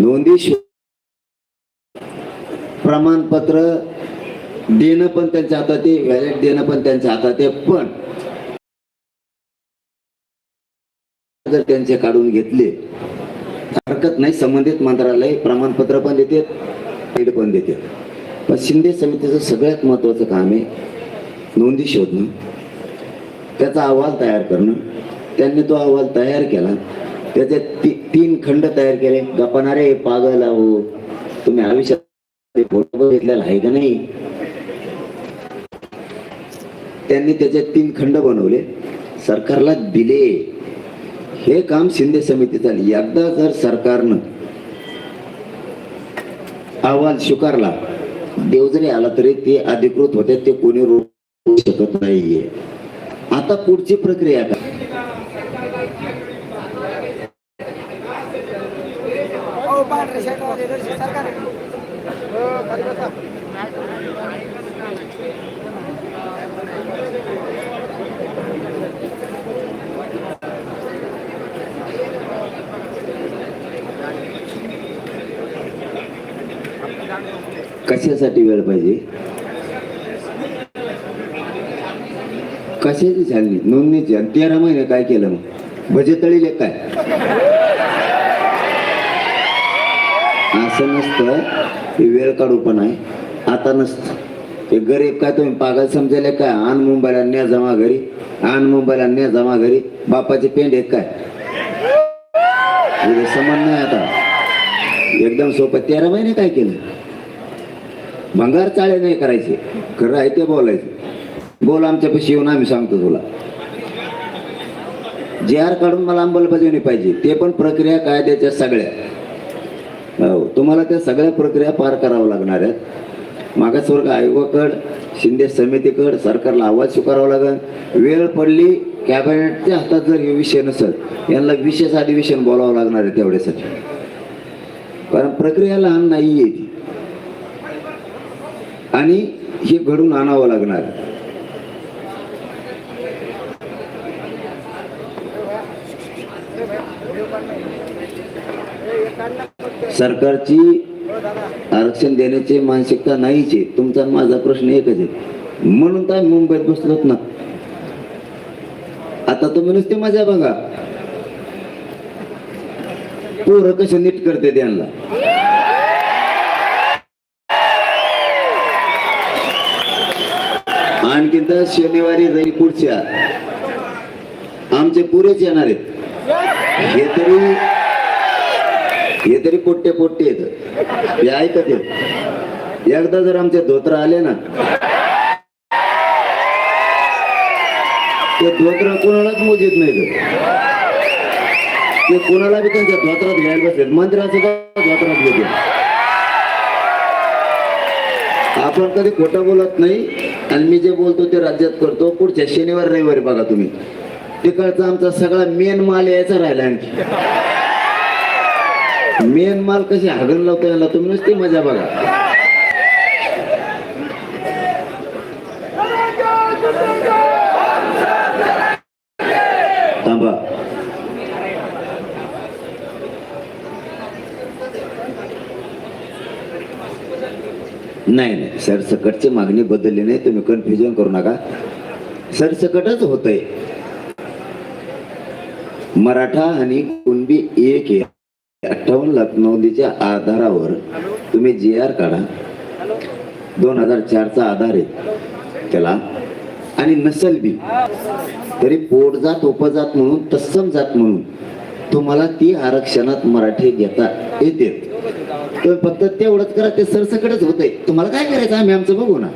नोंदी प्रमाणपत्र देणं पण त्यांच्या हातात आहे व्हॅलेट देणं पण त्यांच्या हातात आहे पण जर त्यांचे काढून घेतले हरकत नाही संबंधित मंत्रालय प्रमाणपत्र पण देते पेड पण देते पण शिंदे समितीचं सगळ्यात महत्वाचं काम आहे नोंदी शोधणं. त्याचा अहवाल तयार करणं. त्यांनी तो अहवाल तयार केला त्याचे ती, तीन खंड तयार केले. गपणारे पागल आहो. तुम्ही आयुष्यात फोटो घेतलेला आहे का नाही? त्यांनी त्याचे तीन खंड बनवले. सरकारला दिले. हे काम शिंदे समितीचा एकदा जर सरकारनं अहवाल स्वीकारला देव जरी आला तरी ते अधिकृत होते ते कोणी रोखू शकत नाहीये. आता पुढची प्रक्रिया काय? कशासाठी वेळ पाहिजे? कशाची झाली नोंदणीची आणि तेरा महिने काय केलं मग? बजेट तळीले काय? असं नसतं. हे वेळ काढू पण आहे. आता नसतं. ते गरीब काय तुम्ही पागल समजेल काय? आण मुंबईला न्या जमा घरी आण मुंबईला न्या जमा घरी बापाचे पेंड आहेत काय? समान नाही आता. एकदम सोपं. तेरा महिने काय केलं? भंगार चाळे नाही करायचे. खरं आहे ते बोलायचं. बोल आमच्यापाशी येऊन आम्ही सांगतो तुला. जे आर काढून मला अंमलबजावणी पाहिजे. ते पण प्रक्रिया कायद्याच्या सगळ्या. हो तुम्हाला त्या सगळ्या प्रक्रिया पार कराव्या लागणार आहेत. मागासवर्ग आयोगाकड शिंदे समितीकड सरकारला आवाज स्वीकारावा लागेल. वेळ पडली कॅबिनेटच्या हातात जर हे विषय नसेल यांना विशेष अधिवेशन बोलावं लागणार आहे तेवढ्यासाठी. कारण प्रक्रिया लहान नाही आहे ती. आणि हे घडून आणावं लागणार. सरकारची आरक्षण देण्याची मानसिकता नाहीच आहे. तुमचा माझा प्रश्न एकच आहे. म्हणून तर मुंबईत बसलोत ना. आता तुम्ही नुसती मजा बघा. पोरं कसे नीट करते त्यांना आणखी तर शनिवारी जाईल पुढच्या. आमचे पुरेच येणार आहेत. हे तरी हे तरी पोट्टे पोट्टे येत हे ऐकत येत एकदा जर आमचे धोत्र आले ना ते धोत्र कोणालाच मोजित नाही ते कोणाला बी त्यांच्या धोत्रात घ्यायला बसले मंदिराचं धोत्रात घेते आपण कधी खोटं बोलत नाही. आणि मी जे बोलतो ते राज्यात करतो. पुढच्या शनिवार रविवारी बघा तुम्ही. तिकडचा आमचा सगळा मेन माल यायचा राहिला आणखी. मेन माल कशी हागण लावतो याला तुम्ही नुसती मजा बघा. थांबा. नाही नाही. सरसकटची मागणी बदलली नाही. तुम्ही कन्फ्युजन करू नका. सरसकटच होतंय. मराठा आणि कुणबी एक आहे. अठ्ठावन्न नोंदीच्या आधारावर तुम्ही जी आर काढा. दोन हजार चारचा आधार आहे त्याला. आणि नसल बी. तरी पोटजात उपजात म्हणून तत्सम जात म्हणून तुम्हाला ती आरक्षणात मराठी घेता येते. तर फक्त तेवढंच करा ते सरसकटच होतंय. तुम्हाला काय करायचं? आम्ही आमचं बघू ना.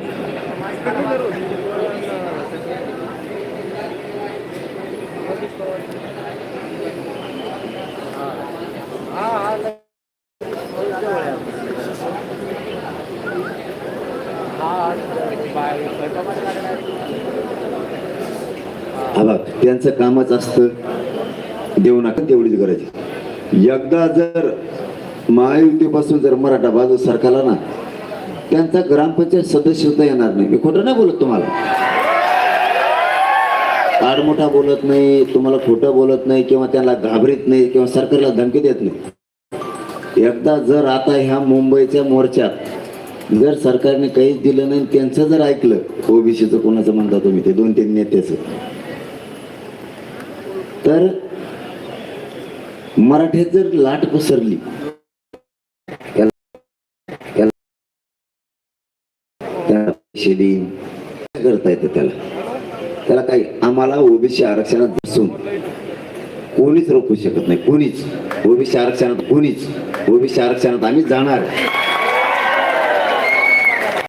हा त्यांचं कामच असतं देऊ नका तेवढीच गरज एकदा जर महायुतीपासून जर मराठा बाजू सरकारला ना त्यांचा ग्रामपंचायत सदस्य सुद्धा येणार नाही. मी खोटं नाही बोलत तुम्हाला. आडमोठा बोलत नाही तुम्हाला खोटं बोलत नाही किंवा त्यांना घाबरीत नाही किंवा सरकारला धमकी देत नाही. एकदा जर आता ह्या मुंबईच्या मोर्चात जर सरकारने काहीच दिलं नाही त्यांचं जर ऐकलं ओबीसीचं कोणाचं म्हणता तुम्ही? ते दोन तीन नेत्याचं. तर मराठीत जर लाट पसरली करता येतं त्याला? त्याला काही आम्हाला ओबीसी आरक्षणात बसून कोणीच रोखू शकत नाही. कोणीच. ओबीसी आरक्षणात कोणीच. ओबीसी आरक्षणात आम्ही जाणार.